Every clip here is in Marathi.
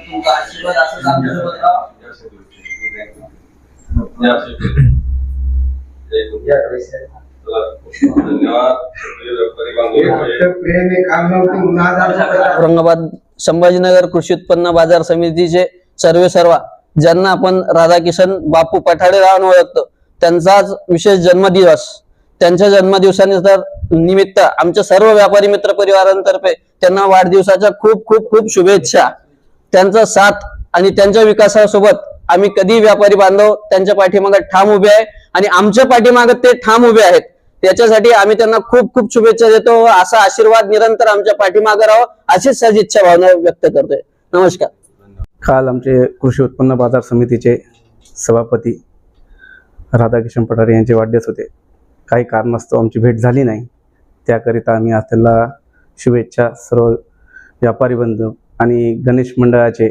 तुमचा आशीर्वाद असंच आमच्यासोबत राहा. औरंगाबाद संभाजीनगर कृषी उत्पन्न बाजार समितीचे सर्वे सर्वा ज्यांना आपण राधाकिशन बापू पठाडे राहून ओळखतो त्यांचाच विशेष जन्मदिवस त्यांच्या जन्मदिवसानिमित्त निमित्त आमच्या सर्व व्यापारी मित्र परिवारांतर्फे त्यांना वाढदिवसाच्या खूप खूप खूप शुभेच्छा. त्यांचा साथ आणि त्यांच्या विकासासोबत आम्ही कधी व्यापारी बांधव त्यांच्या पाठीमागे ठाम उभे आहे आणि आमच्या पाठीमागे ते ठाम उभे आहेत. त्याच्यासाठी आम्ही त्यांना खूप खूप शुभेच्छा देतो व असा आशीर्वाद निरंतर आमच्या पाठीमागे राहो अशीच सहज इच्छा भावना व्यक्त करतोय. नमस्कार. काल आमचे कृषी उत्पन्न बाजार समितीचे सभापती राधाकिशन पठारे यांचे वाढदिवस होते. काही कारणास्तव आमची भेट झाली नाही. त्याकरिता आम्ही आज त्यांना शुभेच्छा सर्व व्यापारी बंधू आणि गणेश मंडळाचे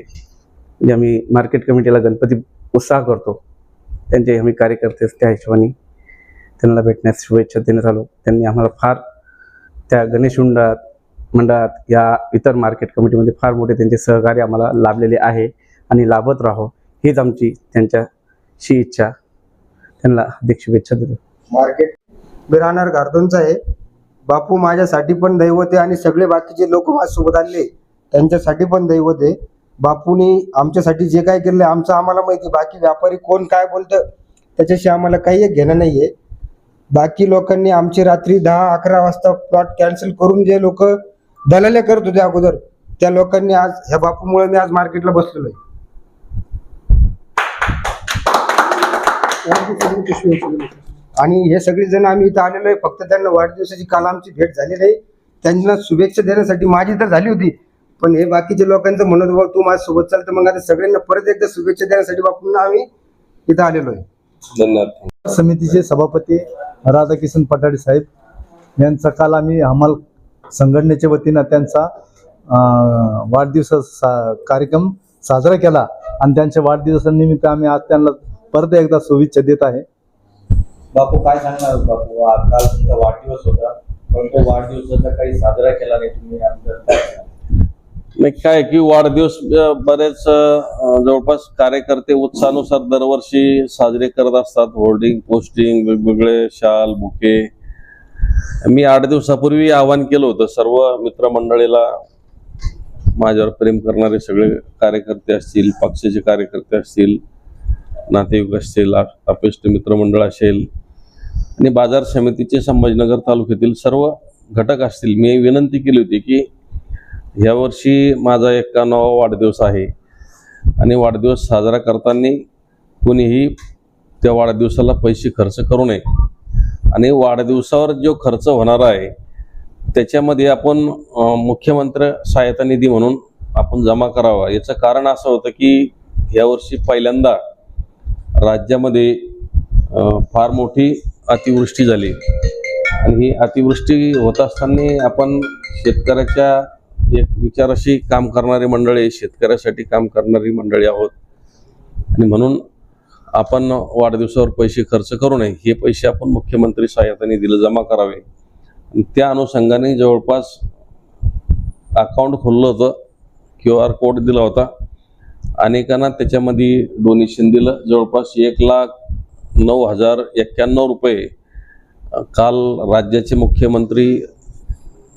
जे आम्ही मार्केट कमिटीला गणपती उत्साह करतो त्यांचे आम्ही कार्यकर्ते त्या हिशोबाने त्यांना भेटण्यास शुभेच्छा देण्यात आलो. त्यांनी आम्हाला फार त्या गणेश मंडळात मंडळात या इतर मार्केट कमिटीमध्ये फार मोठे त्यांचे सहकार्य आम्हाला लाभलेले आहे आणि लाभत राहो हीच आमची त्यांच्याशी इच्छा. त्यांना हार्दिक शुभेच्छा देतो. मार्केट मी राहणार गार्दोनचा आहे. बापू माझ्यासाठी पण दैवत आहे आणि सगळे बाकीचे लोक माझ्यासोबत आले त्यांच्यासाठी पण दैवत आहे. बापूनी आमच्यासाठी जे काय केलं आमचं आम्हाला माहिती बाकी व्यापारी कोण काय बोलतं त्याच्याशी आम्हाला काही एक घेणं आहे बाकी लोकांनी आमची रात्री दहा अकरा वाजता प्लॉट कॅन्सल करून जे लोक दलाले करत होते अगोदर त्या लोकांनी आज ह्या बापूमुळे मी आज मार्केटला बसलेलो आहे. आणि हे सगळे जण आम्ही इथं आलेलो आहे. फक्त त्यांना वाढदिवसाची काल आमची भेट झालेली आहे. त्यांना शुभेच्छा देण्यासाठी माझी तर झाली होती. पण हे बाकीचे लोकांचं म्हणत होतं तू माझ्यासोबत चालतं मग आता सगळ्यांना परत एकदा शुभेच्छा देण्यासाठी बापूंना आम्ही इथं आलेलो आहे. धन्यवाद. समितीचे सभापती राधाकिशन पठाडे साहेब यांचा काल आम्ही हमाल संघटनेच्या वतीनं त्यांचा अं, वाढदिवस सा कार्यक्रम साजरा केला. आणि त्यांच्या वाढदिवसानिमित्त आम्ही आज त्यांना परत एकदा शुभेच्छा देत आहे. बापू काय सांगणार बापू? काल तुमचा वाढदिवस होता पण तो वाढदिवसाचा काही साजरा केला नाही तुम्ही आमच्या नाही काय की वाढदिवस बरेच जवळपास कार्यकर्ते उत्साहानुसार दरवर्षी साजरे करत असतात. होर्डिंग पोस्टिंग वेगवेगळे शाल बुके. मी आठ दिवसापूर्वी आवाहन केलं होतं सर्व मित्रमंडळीला माझ्यावर प्रेम करणारे सगळे कार्यकर्ते असतील पक्षाचे कार्यकर्ते असतील नातेवाईक असतील आपेष्ट मित्रमंडळ असेल आणि बाजार समितीचे संभाजीनगर तालुक्यातील सर्व घटक असतील मी विनंती केली होती की यावर्षी माझा एक्कावन्नावा वाढदिवस आहे. आणि वाढदिवस साजरा करताना कुणीही त्या वाढदिवसाला पैसे खर्च करू नये. आणि वाढदिवसावर जो खर्च होणार आहे त्याच्यामध्ये आपण मुख्यमंत्री सहायता निधी म्हणून आपण जमा करावा. याचं कारण असं होतं की यावर्षी पहिल्यांदा राज्यामध्ये फार मोठी अतिवृष्टी झाली. आणि ही अतिवृष्टी होत असताना आपण शेतकऱ्याच्या एक विचाराशी काम करणारी मंडळी शेतकऱ्यासाठी काम करणारी मंडळी आहोत. आणि म्हणून आपण वाढदिवसावर पैसे खर्च करू नये. हे पैसे आपण मुख्यमंत्री सहायता निधीला जमा करावे. आणि त्या अनुषंगाने जवळपास अकाउंट खोललं होतं क्यू आर कोड दिला होता. अनेकांना त्याच्यामध्ये डोनेशन दिलं. जवळपास एक लाख नऊ हजार एक्क्याण्णव रुपये काल राज्याचे मुख्यमंत्री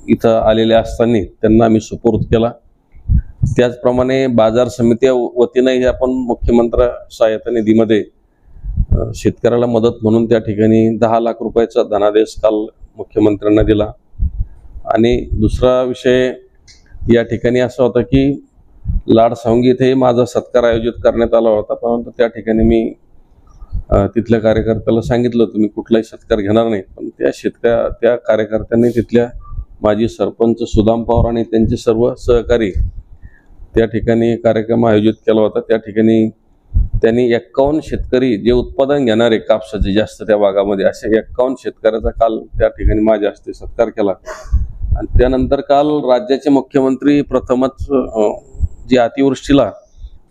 इथं आलेले असताना त्यांना आम्ही सुपूर्द केला. त्याचप्रमाणे बाजार समित्या वतीनंही आपण मुख्यमंत्री सहायता निधीमध्ये शेतकऱ्याला मदत म्हणून त्या ठिकाणी दहा लाख रुपयाचा धनादेश काल मुख्यमंत्र्यांना दिला. आणि दुसरा विषय या ठिकाणी असा होता की लाड सांगी इथेही माझा सत्कार आयोजित करण्यात आला होता परंतु त्या ठिकाणी मी तिथल्या कार्यकर्त्याला सांगितलं तुम्ही कुठलाही सत्कार घेणार नाही. पण त्या शेतकऱ्या त्या कार्यकर्त्यांनी तिथल्या माजी सरपंच सुदाम पवार आणि त्यांचे सर्व सहकारी त्या ठिकाणी कार्यक्रम आयोजित केला होता. त्या ठिकाणी त्यांनी एक्कावन्न शेतकरी जे उत्पादन घेणारे कापसाचे जास्त त्या भागामध्ये असे एक्कावन्न शेतकऱ्याचा काल त्या ठिकाणी माझ्या हस्ते सत्कार केला. आणि त्यानंतर काल राज्याचे मुख्यमंत्री प्रथमच जी अतिवृष्टीला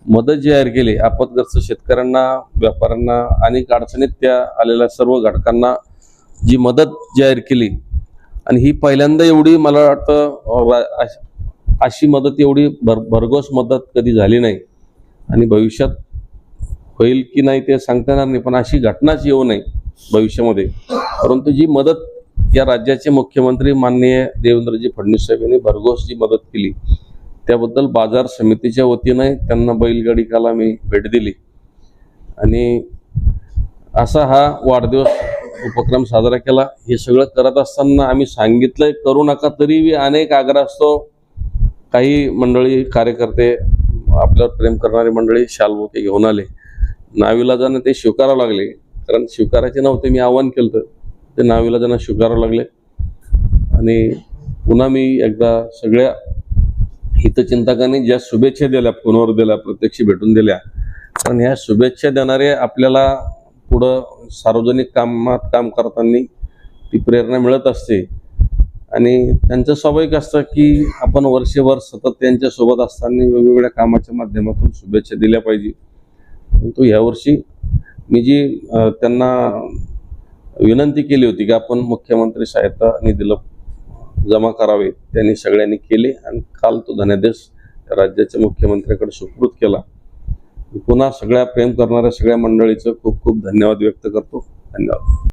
मदत जाहीर केली आपतग्रस्त शेतकऱ्यांना व्यापाऱ्यांना अनेक अडचणीत त्या आलेल्या सर्व घटकांना जी मदत जाहीर केली. आणि ही पहिल्यांदा एवढी मला वाटतं अश- अशी मदत एवढी भर भरघोस मदत कधी झाली नाही. आणि भविष्यात होईल की नाही ते सांगता येणार नाही पण अशी घटनाच येऊ नये भविष्यामध्ये. परंतु जी मदत या राज्याचे मुख्यमंत्री माननीय देवेंद्रजी फडणवीस साहेब यांनी भरघोस जी मदत केली त्याबद्दल बाजार समितीच्या वतीने त्यांना बैलगाडी मी भेट दिली. आणि असा हा वाढदिवस उपक्रम साजरा केला. हे सगळं करत असताना आम्ही सांगितलंय करू नका तरी अनेक आग्रह असतो काही मंडळी कार्यकर्ते आपल्यावर प्रेम करणारी मंडळी शालबोके घेऊन आले. नाविलाजाने ते स्वीकारावं लागले. कारण स्वीकारायचे नव्हते मी आव्हान केलं ते नाविलाजांना स्वीकारावं लागले. आणि पुन्हा मी एकदा सगळ्या हितचिंतकांनी ज्या शुभेच्छा दिल्या फोनवर दिल्या प्रत्यक्ष भेटून दिल्या पण ह्या शुभेच्छा देणारे आपल्याला पुढं सार्वजनिक कामात काम करताना ती प्रेरणा मिळत असते. आणि त्यांचं स्वाभाविक असतं की आपण वर्षभर सतत त्यांच्यासोबत असताना वेगवेगळ्या कामाच्या माध्यमातून शुभेच्छा दिल्या पाहिजे. परंतु यावर्षी मी जी त्यांना विनंती केली होती की आपण मुख्यमंत्री सहायता निधीला जमा करावे त्यांनी सगळ्यांनी केले आणि काल तो धनादेश राज्याच्या मुख्यमंत्र्याकडे सुपूर्द केला. पुन्हा सगळ्या प्रेम करणाऱ्या सगळ्या मंडळीचं खूप खूप धन्यवाद व्यक्त करतो. धन्यवाद.